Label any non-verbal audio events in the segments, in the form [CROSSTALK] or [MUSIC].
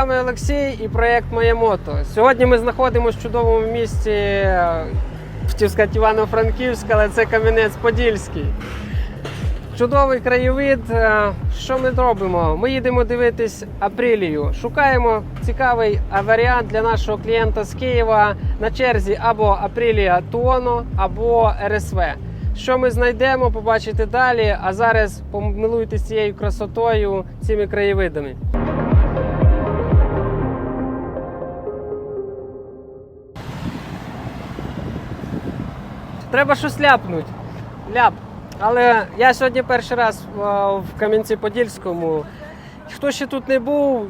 вами Олексій і проєкт Моє мото. Сьогодні ми знаходимося в чудовому місті, е, хотів сказати Івано-Франківськ, але це Кам'янець-Подільський. Чудовий краєвид. Е, Що ми робимо? Ми їдемо дивитись Апрілію. Шукаємо цікавий варіант для нашого клієнта з Києва на черзі або Апрілія Туоно, або РСВ. Що ми знайдемо, побачите далі. А зараз помилуйтесь цією красотою, цими краєвидами. Треба щось ляпнути. Ляп. Але я сьогодні перший раз е, в Кам'янці-Подільському. Хто ще тут не був,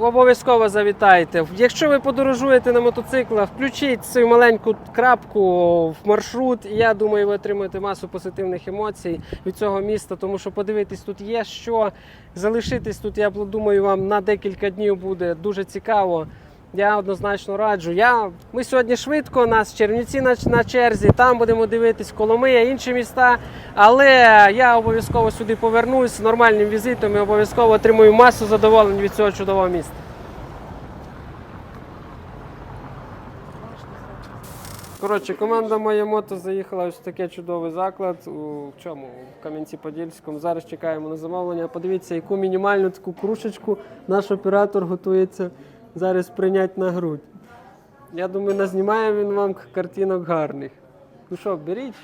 обов'язково завітайте. Якщо ви подорожуєте на мотоциклах, включіть цю маленьку крапку в маршрут. І я думаю, ви отримаєте масу позитивних емоцій від цього міста, тому що подивитись тут є що. Залишитись тут, я думаю, вам на декілька днів буде дуже цікаво. Я однозначно раджу. Я, ми сьогодні швидко, у нас Чернівці на, на черзі, там будемо дивитись Коломия, інші міста. Але я обов'язково сюди повернусь з нормальним візитом і обов'язково отримую масу задоволень від цього чудового міста. Коротше, команда Моє мото заїхала ось в такий чудовий заклад. У чому? В Кам'янці-Подільському. Зараз чекаємо на замовлення. Подивіться, яку мінімальну таку кружечку наш оператор готується зараз прийняти на грудь. Я думаю, назнімає він вам картинок гарних. Ну що, беріть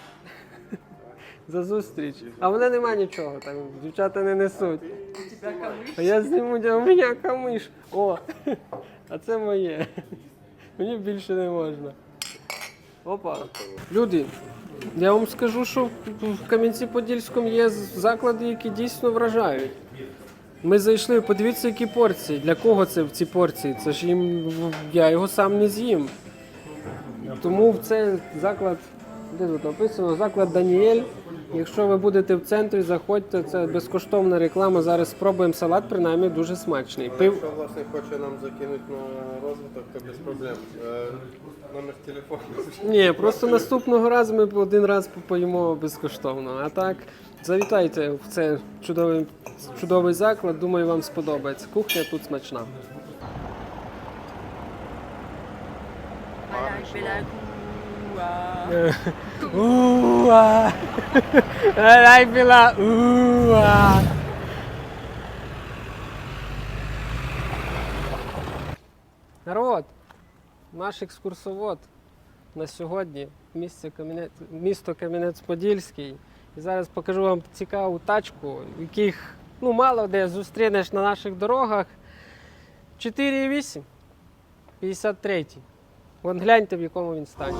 [LAUGHS] за зустріч. А в мене нема нічого, там дівчата не несуть. А я зніму, а у мене камиш. О, [LAUGHS] а це моє. [LAUGHS] Мені більше не можна. Опа. Люди, я вам скажу, що в Кам'янці-Подільському є заклади, які дійсно вражають. Ми зайшли, подивіться, які порції. Для кого це в ці порції? Це ж їм я його сам не з'їм. Тому це заклад, де тут написано, заклад Даніель. Якщо ви будете в центрі, заходьте, це безкоштовна реклама. Зараз спробуємо салат, принаймні дуже смачний. Пив. Якщо власник хоче нам закинути на розвиток, то без проблем. Е, Номер телефону. Ні, просто наступного разу ми один раз поїмо безкоштовно. А так, завітайте в цей чудовий, чудовий заклад. Думаю, вам сподобається. Кухня тут смачна. Уа! Дай біла! Уа! Народ, наш екскурсовод на сьогодні місто Кам'янець-Подільський. І зараз покажу вам цікаву тачку, яких ну, мало де зустрінеш на наших дорогах. 4,8, 53. Вон гляньте, в якому він стані.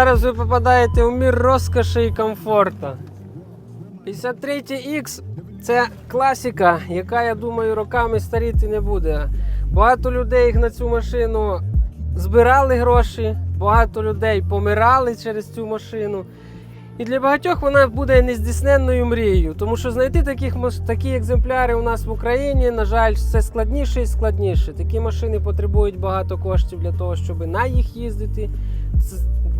Зараз ви попадаєте у мір розкоші і комфорту. 53X це класика, яка, я думаю, роками старіти не буде. Багато людей на цю машину збирали гроші, багато людей помирали через цю машину. І для багатьох вона буде нездійсненною мрією, тому що знайти таких, такі екземпляри у нас в Україні, на жаль, все складніше і складніше. Такі машини потребують багато коштів для того, щоб на їх їздити.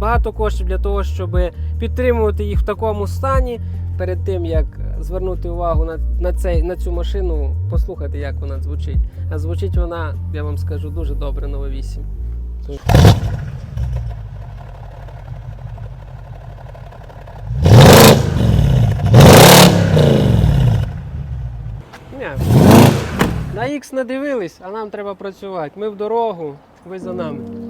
Багато коштів для того, щоб підтримувати їх в такому стані. Перед тим як звернути увагу на, на, цей, на цю машину, послухайте, як вона звучить. А звучить вона, я вам скажу, дуже добре на V8. На X не дивились, а нам треба працювати. Ми в дорогу, ви за нами.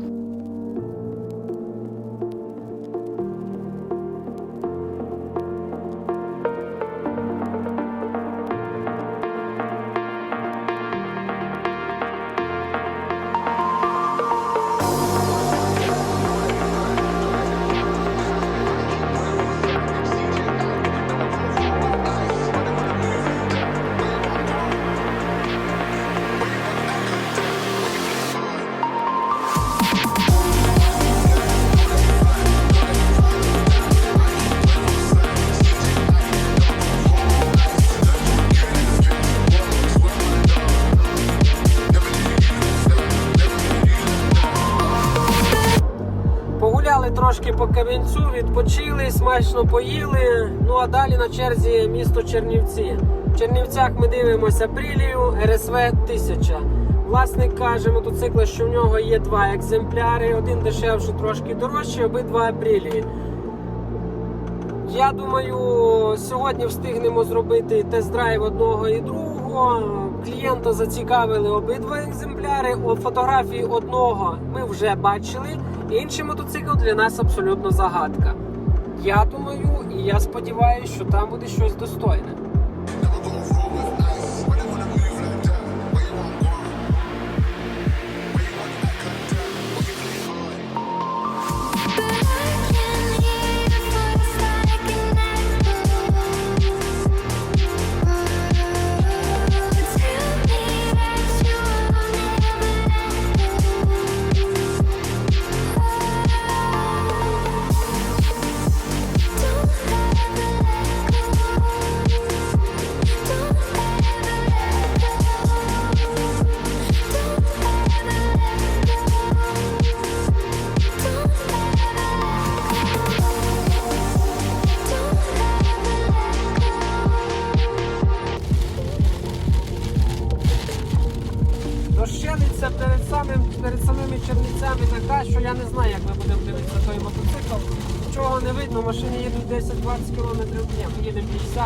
Відпочили, смачно поїли. Ну а далі на черзі місто Чернівці. В Чернівцях ми дивимося Брілію РСВ 1000. Власник каже мотоцикла, що в нього є два екземпляри, один дешевший, трошки дорожчий, обидва Апрілії. Я думаю, сьогодні встигнемо зробити тест-драйв одного і другого. Клієнта зацікавили обидва екземпляри. О, фотографії одного ми вже бачили. Інший мотоцикл для нас абсолютно загадка. Я думаю, і я сподіваюся, що там буде щось достойне.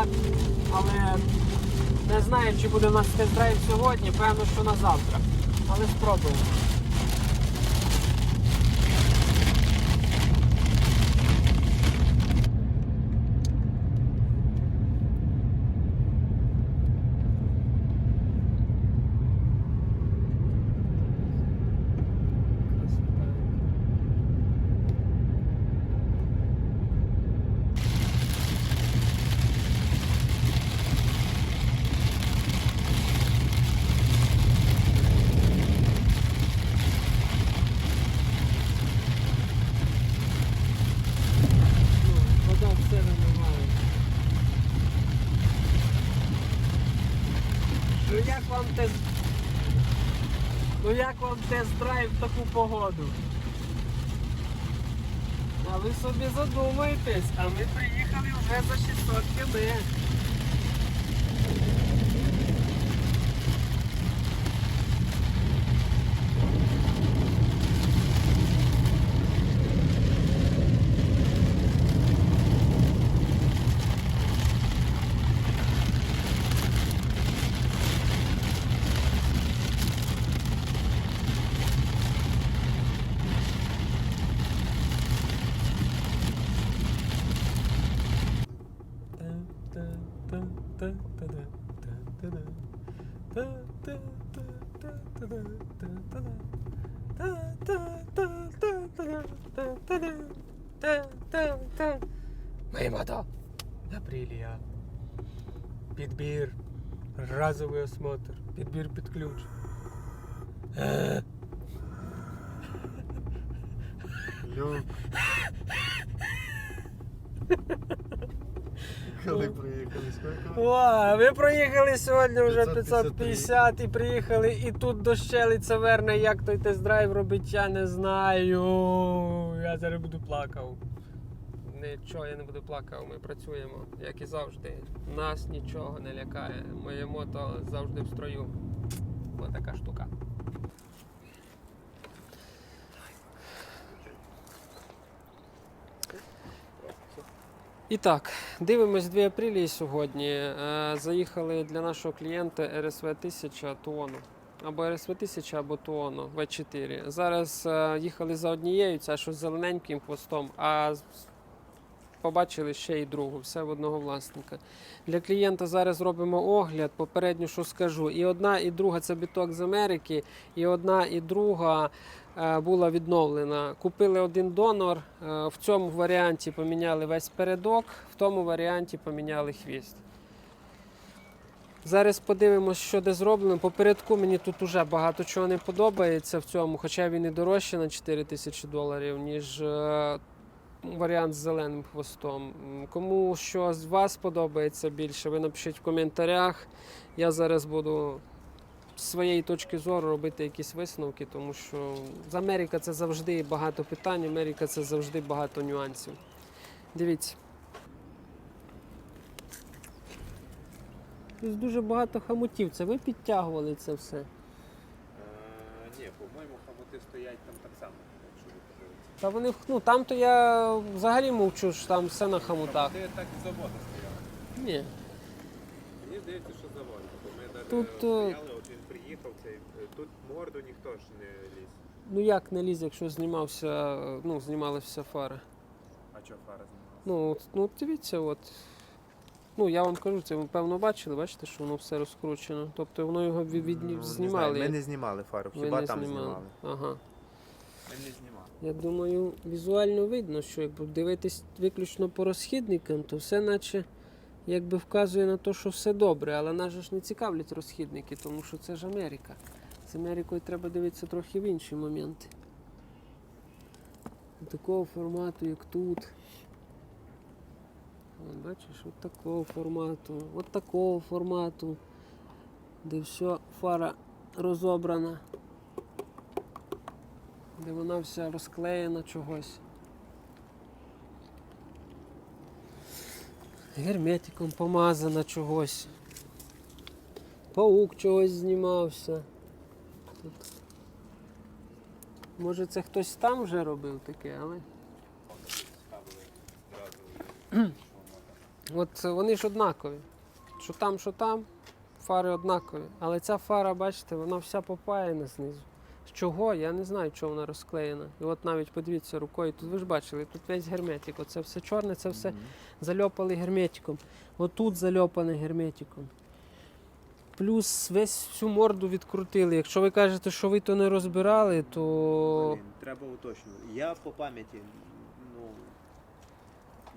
Їдемо 50, але не знаю, чи буде у нас тест-драйв сьогодні, певно, що на завтра. Але спробуємо. Вода все вимиває. Ну як вам тест... Ну як вам тест-драйв в таку погоду? А ви собі задумаєтесь, а ми приїхали вже за 600 км. Моя мата. Апрілія. Підбір. Разовий осмотр. Підбір під ключ. Е. Люк. Коли приїхали, скільки? О, ви проїхали сьогодні вже 550 і приїхали, і тут дощелиця верне, як той тест-драйв робить, я не знаю. Я зараз буду плакав. Нічого я не буду плакав, ми працюємо, як і завжди. Нас нічого не лякає. Моє мото завжди в строю. Ось така штука. І так, дивимось 2 апрілі сьогодні. Е, Заїхали для нашого клієнта РСВ 1000 Туону. Або РСВ 1000, або Туону В4. Зараз е, їхали за однією, ця що з зелененьким хвостом, а побачили ще й другу, все в одного власника. Для клієнта зараз робимо огляд. Попередньо, що скажу. І одна, і друга це біток з Америки, і одна, і друга була відновлена. Купили один донор. е, В цьому варіанті поміняли весь передок, в тому варіанті поміняли хвіст. Зараз подивимось, що де зроблено. Попередку мені тут уже багато чого не подобається в цьому, хоча він і дорожче на 4 тисячі доларів, ніж е, варіант з зеленим хвостом. Кому що з вас подобається більше, ви напишіть в коментарях. Я зараз буду з своєї точки зору робити якісь висновки, тому що з Америка це завжди багато питань, Америка це завжди багато нюансів. Дивіться. Тут дуже багато хамутів. Це ви підтягували це все. Е, ні, по-моєму, хамоти стоять там так само, якщо ви подивитеся. Та вони ну там то я взагалі мовчу, що там все на хамутах. Хамоти так з заводу стояли. Ні. Мені здається, що завод. Бо ми навіть Тут, Тут, е, стояли, приїхав, цей, е, тут морду ніхто ж не ліз. Ну як не ліз, якщо знімався, ну, знімалася фара. А чого фара знімалася? Ну, от- ну дивіться, от. Ну, я вам кажу, це ви певно бачили, бачите, що воно все розкручено. Тобто воно його від, від... Ну, не знімали. знаю, Ми не знімали фару, Ви хіба не там знімали. знімали. Ага. Ми не знімали. Я думаю, візуально видно, що якби дивитись виключно по розхідникам, то все наче якби вказує на те, що все добре, але нас ж не цікавлять розхідники, тому що це ж Америка. З Америкою треба дивитися трохи в інші моменти. Такого формату, як тут. От бачиш, от такого формату, от такого формату, де все фара розобрана де вона вся розклеєна чогось. Герметиком помазана чогось. Паук чогось знімався. Тут. Може це хтось там вже робив таке, але. [CLEARS THROAT] От вони ж однакові. Що там, що там, фари однакові. Але ця фара, бачите, вона вся попаяна знизу. Чого? Я не знаю, чого вона розклеєна. І от навіть подивіться рукою, тут ви ж бачили, тут весь герметик. Оце все чорне, це все зальопали герметиком. Отут зальопане герметиком. Плюс весь всю морду відкрутили. Якщо ви кажете, що ви то не розбирали, то. Блін, треба уточнювати. Я по пам'яті, ну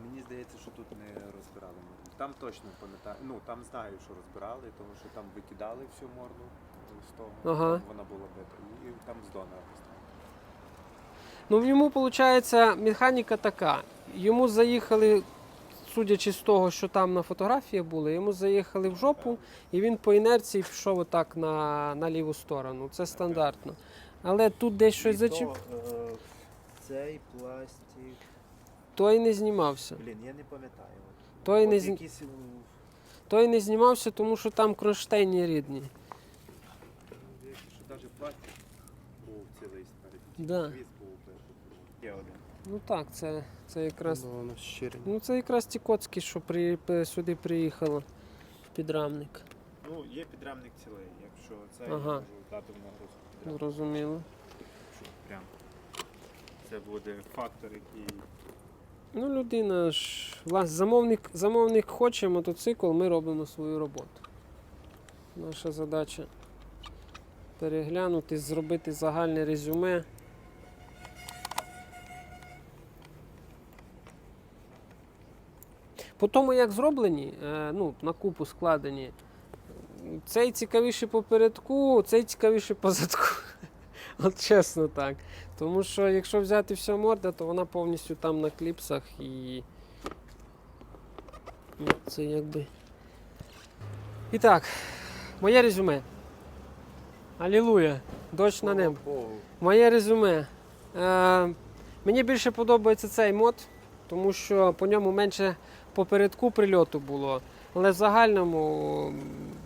мені здається, що тут не розбирали. Там точно пам'ятаю. Ну там знаю, що розбирали, тому що там викидали всю морду з того, Ага. там вона була бита. І там з донора поставили. Ну, йому, виходить, механіка така. Йому заїхали, судячи з того, що там на фотографії були, йому заїхали в жопу, і він по інерції пішов отак на, на ліву сторону. Це стандартно. Але тут десь щось зачіп. е, Цей пластик. Той не знімався. Блін, я не пам'ятаю. Той От не з- якісь, ну, Той не знімався, тому що там кронштейні рідні. Навіть пластик був цілий спереді. Да. Віз був. Є один. Ну так, це, це якраз. Ну, воно. Ну це якраз ті коцки, що при, сюди приїхало в підрамник. Ну, є підрамник цілий, якщо це Ага. я можу дати в нагрузку підрамник. Зрозуміло. Щоб Прям. Це буде фактор, який Ну, людина ж. Власне, замовник, замовник хоче мотоцикл, ми робимо свою роботу. Наша задача переглянути, зробити загальне резюме. По тому, як зроблені, е, ну, на купу складені, цей цікавіше попередку, цей цікавіше позадку. [LAUGHS] От чесно так. Тому що якщо взяти всю морда, то вона повністю там на кліпсах і. ну, Це якби. І так, моє резюме. Алілуя. Дощ на небо. Моє резюме. Е, мені більше подобається цей мод, тому що по ньому менше попередку прильоту було. Але в загальному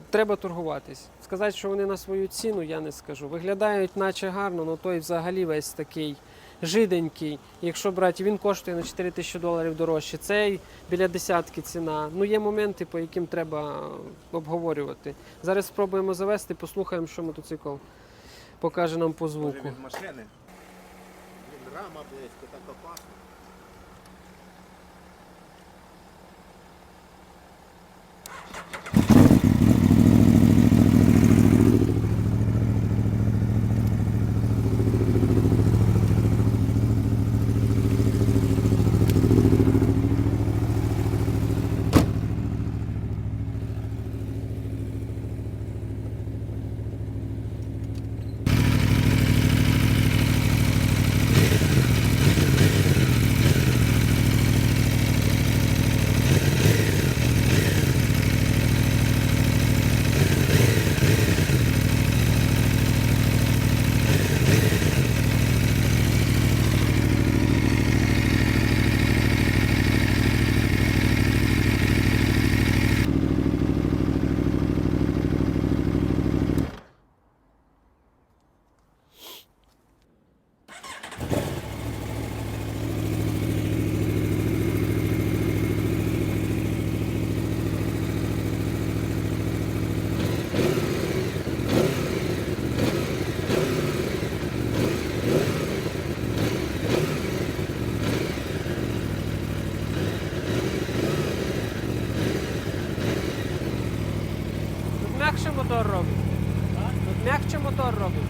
треба торгуватись. Сказати, що вони на свою ціну, я не скажу. Виглядають наче гарно, але той взагалі весь такий жиденький. Якщо брати, він коштує на 4 тисячі доларів дорожче. Цей біля десятки ціна. Ну є моменти, по яким треба обговорювати. Зараз спробуємо завести, послухаємо, що мотоцикл покаже нам по може звуку. від машини. Він рама близько, так опасно. М'якше мотор робить.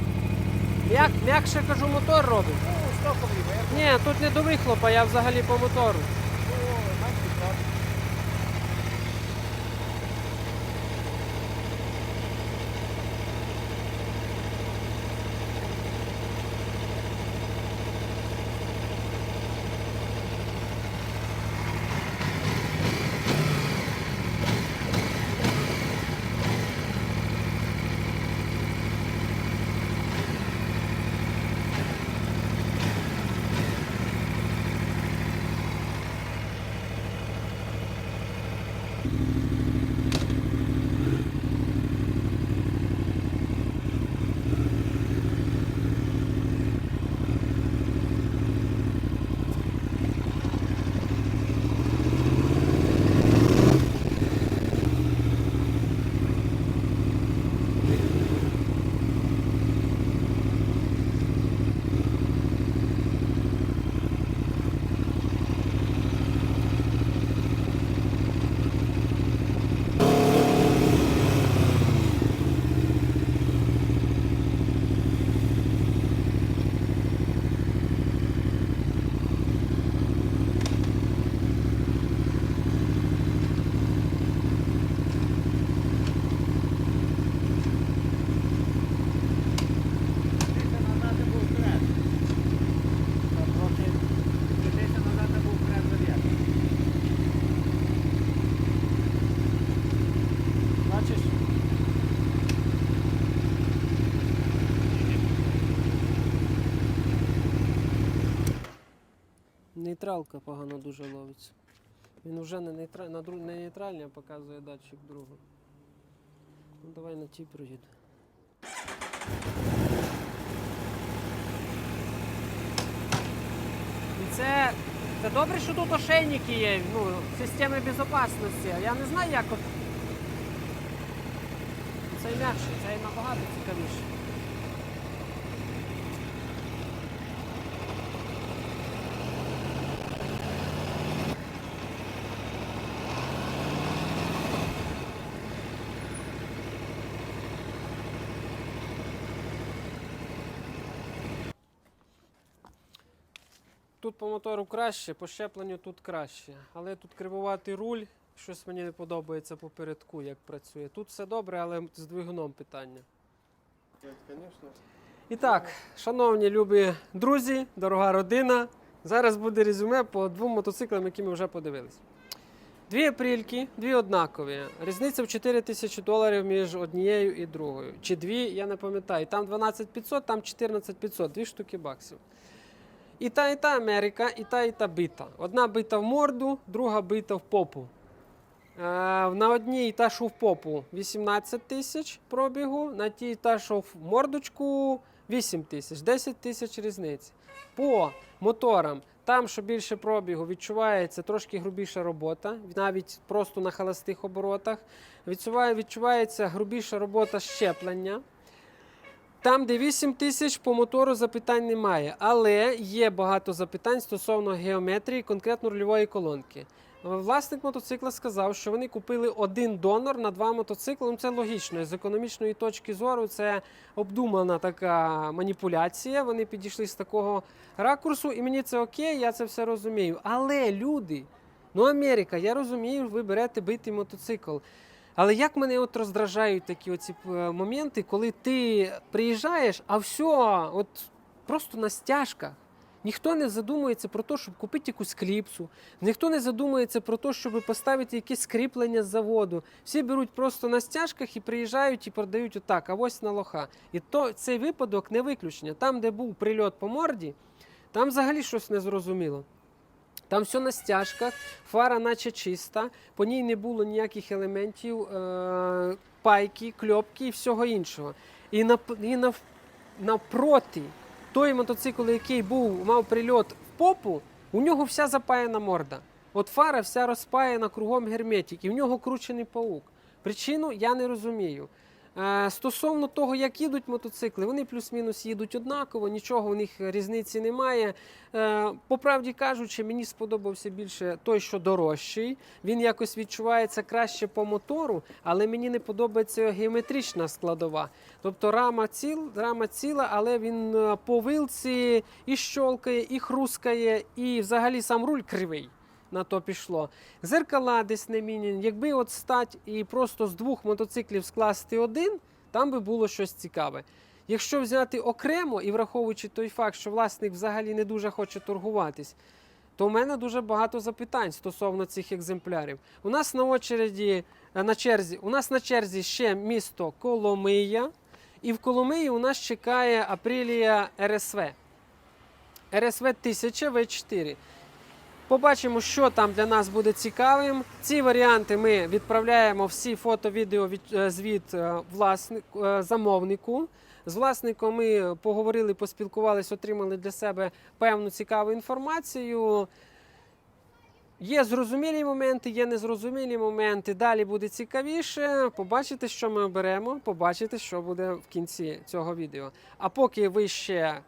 М'як, м'якше кажу, мотор робить. Ну, стоковий Ні, тут не до вихлопа, я взагалі по мотору. ну, значить так. Дивіться, назад не був вперед. Та трохи дивіться, назад не був вперед зав'язаний. Бачиш? Нейтралка погано дуже ловиться. Він вже не, нейтра... на дру... не нейтральний, а показує датчик другу. Ну давай на ті проїду. І це, це добре, що тут ошейники є, ну, системи безпечності. Я не знаю, як от цей м'якший, цей набагато цікавіший. Тут по мотору краще, по щепленню тут краще. Але тут кривуватий руль, щось мені не подобається по передку, як працює. Тут все добре, але з двигуном питання. І так, шановні любі друзі, дорога родина. Зараз буде резюме по двом мотоциклам, які ми вже подивилися. Дві апрільки, дві однакові. Різниця в 4 тисячі доларів між однією і другою. Чи дві, я не пам'ятаю. Там 12500, там 14500, дві штуки баксів. І та, і та Америка, і та, і та бита. Одна бита в морду, друга бита в попу. Е, на одній та, що в попу 18 тисяч пробігу, на тій та, що в мордочку 8 тисяч, 10 тисяч різниці. По моторам, там, що більше пробігу, відчувається трошки грубіша робота, навіть просто на холостих оборотах. Відчувається грубіша робота щеплення. Там, де 8 тисяч по мотору запитань немає, але є багато запитань стосовно геометрії, конкретно рульової колонки. Власник мотоцикла сказав, що вони купили один донор на два мотоцикли. Ну, це логічно. З економічної точки зору це обдумана така маніпуляція. Вони підійшли з такого ракурсу, і мені це окей, я це все розумію. Але люди, ну Америка, я розумію, ви берете битий мотоцикл. Але як мене от роздражають такі оці е, моменти, коли ти приїжджаєш, а все, от просто на стяжках. Ніхто не задумується про те, щоб купити якусь кліпсу, ніхто не задумується про те, щоб поставити якесь скріплення з заводу. Всі беруть просто на стяжках і приїжджають і продають отак, а ось на лоха. І то цей випадок не виключення. Там, де був прильот по морді, там взагалі щось не зрозуміло. Там все на стяжках, фара наче чиста, по ній не було ніяких елементів, е- пайки, кльопки і всього іншого. І, нап- і нав- навпроти, той мотоцикл, який був, мав прильот в попу, у нього вся запаяна морда. От фара вся розпаяна кругом герметик, і в нього кручений паук. Причину я не розумію. Е, Стосовно того, як їдуть мотоцикли, вони плюс-мінус їдуть однаково, нічого у них різниці немає. Е, По правді кажучи, мені сподобався більше той, що дорожчий. Він якось відчувається краще по мотору, але мені не подобається геометрична складова. Тобто рама, ціл, рама ціла, але він е, по вилці і щолкає, і хрускає, і взагалі сам руль кривий. На то пішло. Зеркала десь не міняні. Якби от стать і просто з двох мотоциклів скласти один, там би було щось цікаве. Якщо взяти окремо і враховуючи той факт, що власник взагалі не дуже хоче торгуватись, то в мене дуже багато запитань стосовно цих екземплярів. У нас на очереді е, на черзі, у нас на черзі ще місто Коломия, і в Коломиї у нас чекає Апрілія РСВ. РСВ 1000 В4. Побачимо, що там для нас буде цікавим. Ці варіанти ми відправляємо всі фото, відео від, е, звіт е, власник, е, замовнику. З власником ми поговорили, поспілкувалися, отримали для себе певну цікаву інформацію. Є зрозумілі моменти, є незрозумілі моменти. Далі буде цікавіше. Побачите, що ми оберемо, побачите, що буде в кінці цього відео. А поки ви ще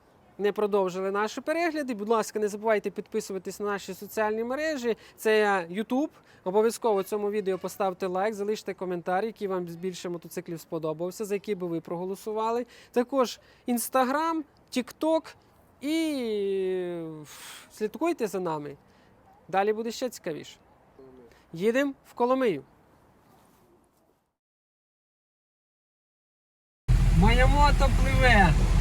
не продовжили наші перегляди, будь ласка, не забувайте підписуватись на наші соціальні мережі. Це YouTube. Обов'язково цьому відео поставте лайк, залиште коментар, який вам більше мотоциклів сподобався, за який би ви проголосували. Також Instagram, TikTok і слідкуйте за нами. Далі буде ще цікавіше. Їдемо в Коломию. Моя мото пливе.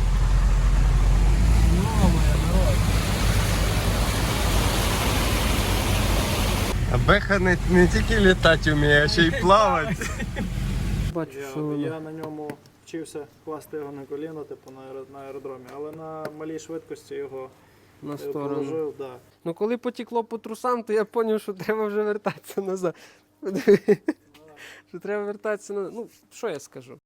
А Беха не, не тільки літати вміє, а ще й плавати. [LAUGHS] Бачу, що Я, на ньому вчився класти його на коліно, типу на, на аеродромі, але на малій швидкості його на е, сторону. положив, да. Ну коли потекло по трусам, то я зрозумів, що треба вже вертатися назад. [LAUGHS] Що треба вертатися назад. Ну, що я скажу?